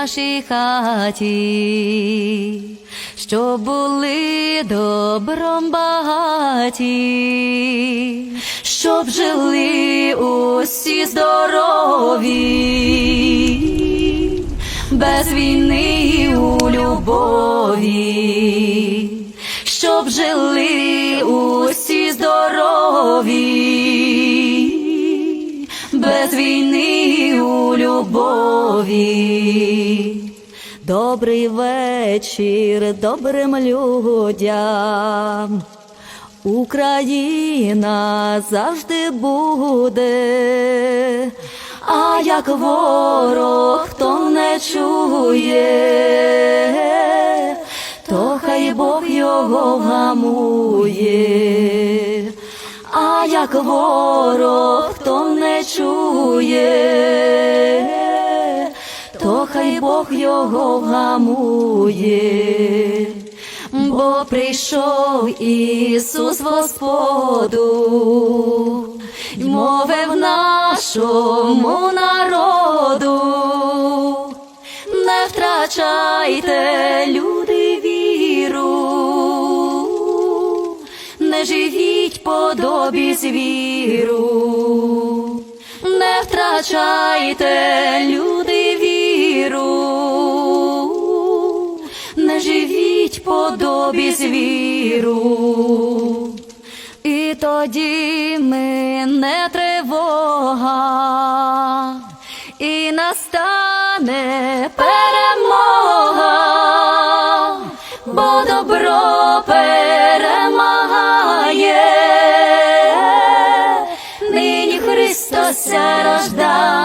вашій хаті, щоб були добром багаті, щоб жили усі здорові, без війни у любові, щоб жили усі здорові, без війни любові. Добрий вечір добрим людям. Україна завжди буде, а як ворог хто не чує, то хай Бог його вгамує, а як ворог то хай Бог його вгамує, бо прийшов Ісус Господу, мовив нашому народу, не втрачайте люди віру, не живіть подобі звіру, не втрачайте люди живіть подобі звіру. І тоді ми не тривога, і настане перемога, бо добро перемагає, нині Христос рождає.